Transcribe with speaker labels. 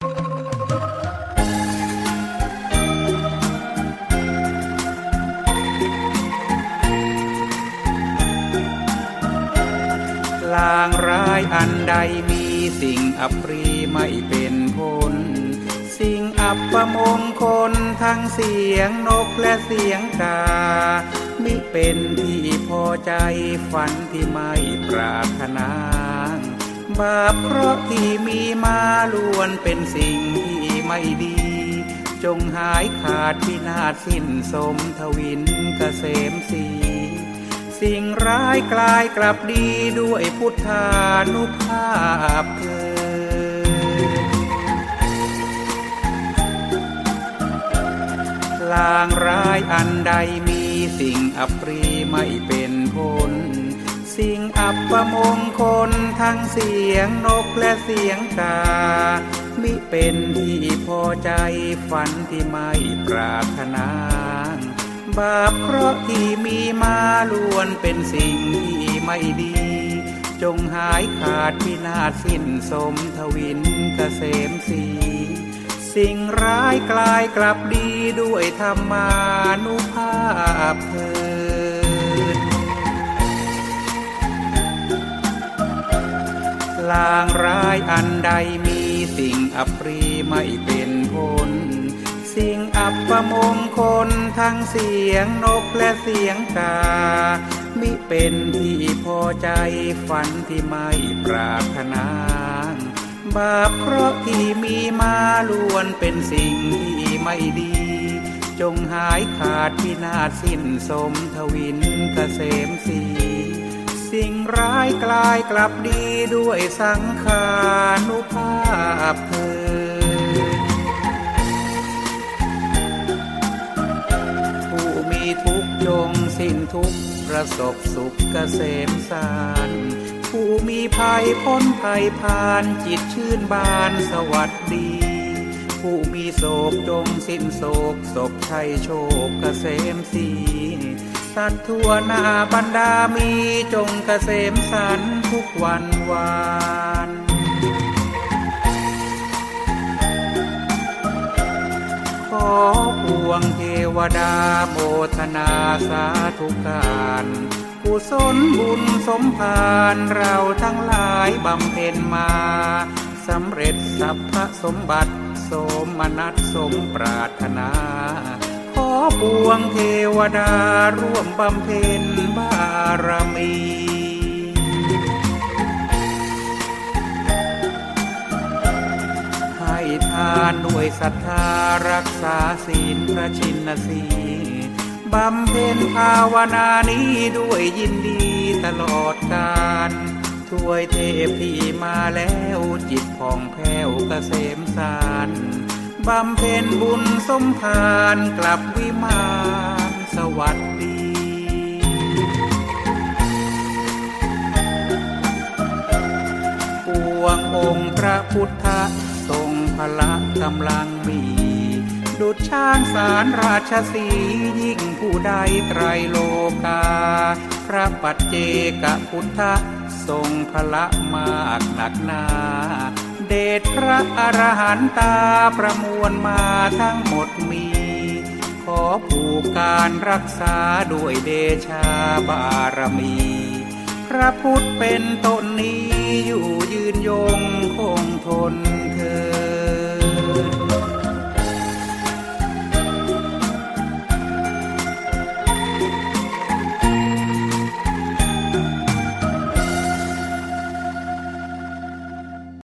Speaker 1: ลางร้ายอันใดมีสิ่งอัปรีไม่เป็นผลสิ่งอัปมงคลทั้งเสียงนกและเสียงกา มิเป็นที่พอใจฝันที่ไม่ปรารถนา บาปเพราะที่มีมาล้วนเป็นสิ่งที่ไม่ดี จงหายขาดพินาศสิ้นสมทวินเกษมสีสิ่งร้ายกลายกลับดีด้วยพุทธานุภาพเถิดลางร้ายอันใดมีสิ่งอัปรีไม่เป็นผล สิ่งอัปมงคลทั้งเสียงนกและเสียงกา มิเป็นที่พอใจฝันที่ไม่ปรารถนาบาปเพราะที่มีมาล้วนเป็นสิ่งที่ไม่ดี จงหายขาดพินาศสิ้นสมทวินเกษมสีสิ่งร้ายกลายกลับดีด้วยธรรมานุภาพเถิด ลางร้ายอันใดมีสิ่งอัปรีไม่เป็นผลสิ่งอัปมงคลทั้งเสียงนกและเสียงกา มิเป็นที่พอใจฝันที่ไม่ปรารถนาบาปเพราะที่มีมาล้วนเป็นสิ่งที่ไม่ดี จงหายขาดพินาศสิ้นสมทวินเกษมสี สิ่งร้ายกลายกลับดีด้วยสังขานุภาพเถิดผู้มีทุกจงสิ้นทุกประสบสุขเกษมสารผู้มีภัยพ้นภัยผ่านจิตชื่นบานสวัสดี ผู้มีโศกจงสิ้นโศกศพชัยโชคเกษมสี สัตว์ทั่วหน้าบรรดามีจงเกษมสันทุกวันวานขอปวงเทวดาโมทนาสาธุการกุศลบุญสมภารเราทั้งหลายบำเพ็ญมาสำเร็จสัพพสมบัติ สมนัตสมปรารถนา ปวงเทวดาร่วมบำเพ็ญบารมีให้ทานด้วยศรัทธารักษาศีลพระชินสีบำเพ็ญภาวนานี้ด้วยยินดีตลอดกาลถ้วยเทพที่มาแล้วจิตผ่องแผ้วเกษมสาร บำเพ็ญบุญสมภารกลับวิมานสวัสดีปวงองค์พระพุทธทรงพละกำลังมี ดุจช้างสารราชสียิ่งผู้ใดไตรโลกา พระปัจเจกพุทธทรงพละมากหนักหนา เดชพระอรหันตาประมวลมาทั้งหมดมี ขอผูกการรักษาด้วยเดชาบารมี พระพุทธเป็นต้นนี้อยู่ยืนยงคงทน